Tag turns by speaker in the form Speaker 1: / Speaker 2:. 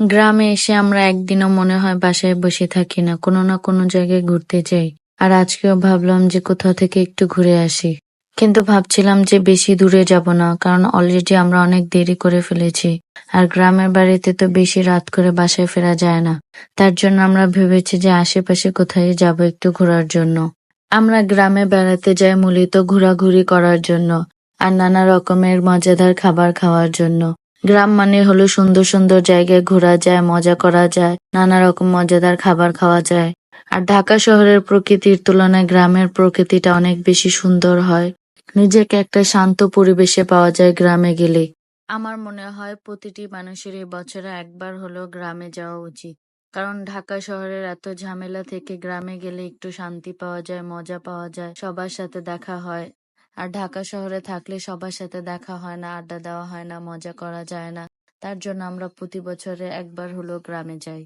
Speaker 1: গ্রামে এসে আমরা একদিনও মনে হয় বাসায় বসে থাকি না, কোনো না কোনো জায়গায় ঘুরতে যাই। আর আজকেও ভাবলাম যে কোথাও থেকে একটু ঘুরে আসি। কিন্তু ভাবছিলাম যে বেশি দূরে যাব না, কারণ অলরেডি আমরা অনেক দেরি করে ফেলেছি। আর গ্রামের বাড়িতে তো বেশি রাত করে বাসায় ফেরা যায় না। তার জন্য আমরা ভেবেছি যে আশেপাশে কোথায় যাব একটু ঘোরার জন্য। আমরা গ্রামে বেড়াতে যাই মূলত ঘোরাঘুরি করার জন্য, আর নানা রকমের মজাদার খাবার খাওয়ার জন্য। গ্রাম মানে হলো সুন্দর সুন্দর জায়গায় ঘোরা যায়, মজা করা যায়, নানা রকম মজাদার খাবার খাওয়া যায়। আর ঢাকা শহরের প্রকৃতির তুলনায় গ্রামের প্রকৃতিটা অনেক বেশি সুন্দর হয়। নিজেকে একটা শান্ত পরিবেশে পাওয়া যায় গ্রামে গেলে। আমার মনে হয় প্রতিটি মানুষের এই বছরে একবার হলো গ্রামে যাওয়া উচিত। কারণ ঢাকা শহরের এত ঝামেলা থেকে গ্রামে গেলে একটু শান্তি পাওয়া যায়, মজা পাওয়া যায়, সবার সাথে দেখা হয়। আর ঢাকা শহরে থাকলে সবার সাথে দেখা হয় না, আড্ডা দেওয়া হয় না, মজা করা যায় না। তার জন্য আমরা প্রতি বছরে একবার হলেও গ্রামে যাই।